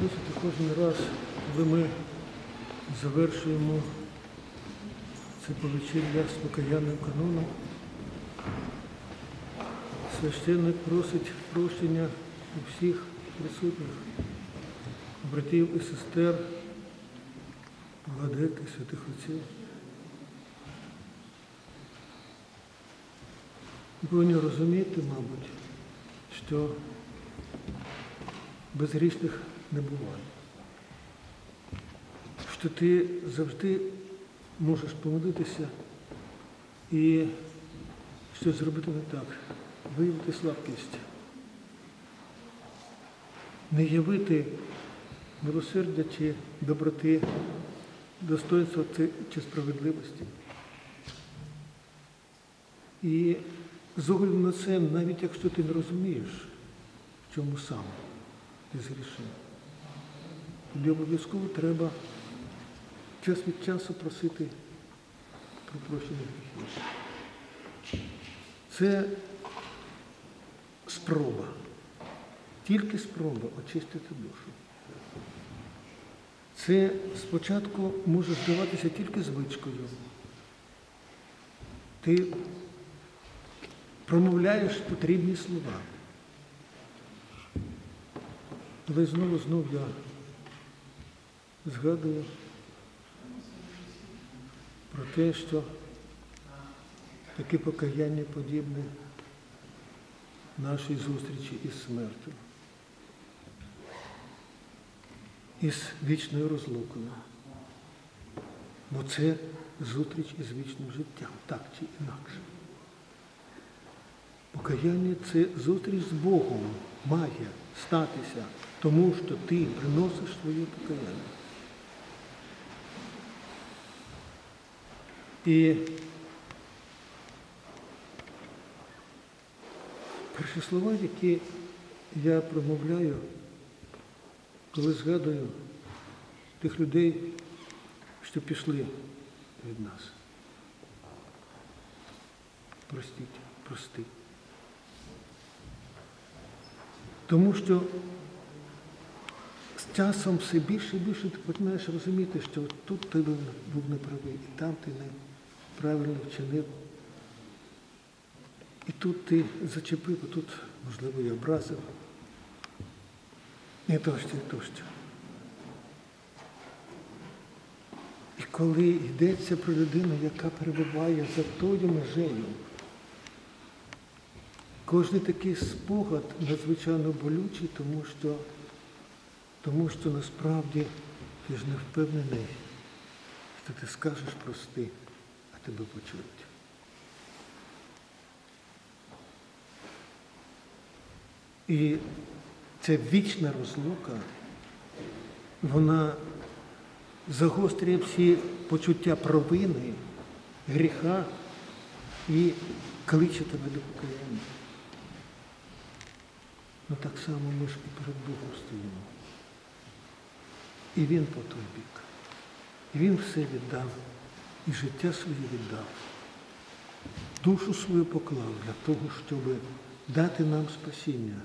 Бачите, кожен раз, коли ми завершуємо це повечір'я з покаянним каноном, священник просить прощення у всіх присутніх, братів і сестер, владики, святих отців. Повинні розуміти, мабуть, що безгрішних не буває. Що ти завжди можеш помилитися і щось зробити не так, виявити слабкість, не явити милосердя чи доброти, достоинства чи- справедливості. І з огляду на це, навіть якщо ти не розумієш, в чому саме ти згрішив, тобі обов'язково треба час від часу просити про прощення гріхів. Це спроба, тільки спроба очистити душу. Це спочатку може здаватися тільки звичкою. Ти промовляєш потрібні слова. Але знову знову я згадую про те, що таке покаяння подібне нашій зустрічі із смертю, із вічною розлукою. Бо це зустріч із вічним життям, так чи інакше. Покаяння це зустріч з Богом має статися, тому що ти приносиш своє покаяння. І перші слова, які я промовляю, коли згадую тих людей, що пішли від нас. Простіть, прости. Тому що з часом все більше і більше ти починаєш розуміти, що тут ти був неправий, і там ти неправильно вчинив. І тут ти зачепив, а тут, можливо, і образив. І тощо, і тощо. І коли йдеться про людину, яка перебуває за тою межею, Кожний такий спогад надзвичайно болючий, тому що, тому що насправді ти ж не впевнений, що ти скажеш прости, тебе почують. І ця вічна розлука, вона загострює всі почуття провини, гріха і кличе тебе до покаяння. Ну так само ми ж і перед Богом стоїмо. І Він по той бік. І Він все віддав, і життя своє віддав. Душу свою поклав для того, щоб дати нам спасіння.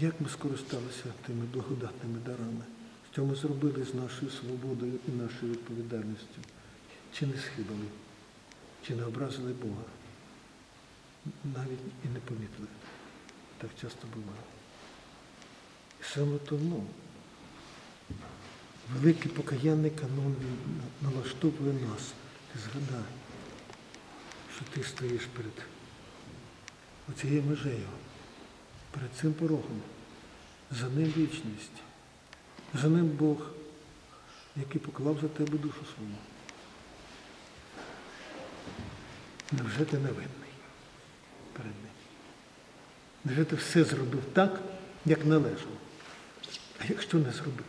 Як ми скористалися тими благодатними дарами, що ми зробили з нашою свободою і нашою відповідальністю? Чи не схибали, чи не образили Бога? Навіть і не помітили. Так часто буває. І саме тому великий покаянний канон налаштовує нас. Згадай, що ти стоїш перед оцією межею, перед цим порогом. За ним вічність, за ним Бог, який поклав за тебе душу свою. Невже ти невинний перед ним? Невже ти все зробив так, як належало? А якщо не зробив?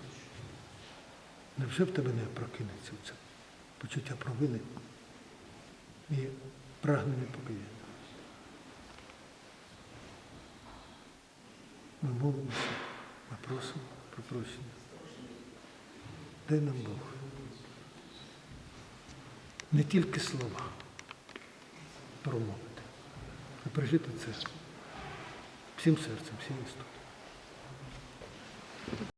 Невже в тебе не прокинеться в це почуття провини і прагнення покаяння? Ми молимося, ми просимо про прощення. Дай нам Бог. Не тільки слова промовити, а пережити це всім серцем, всією істотою.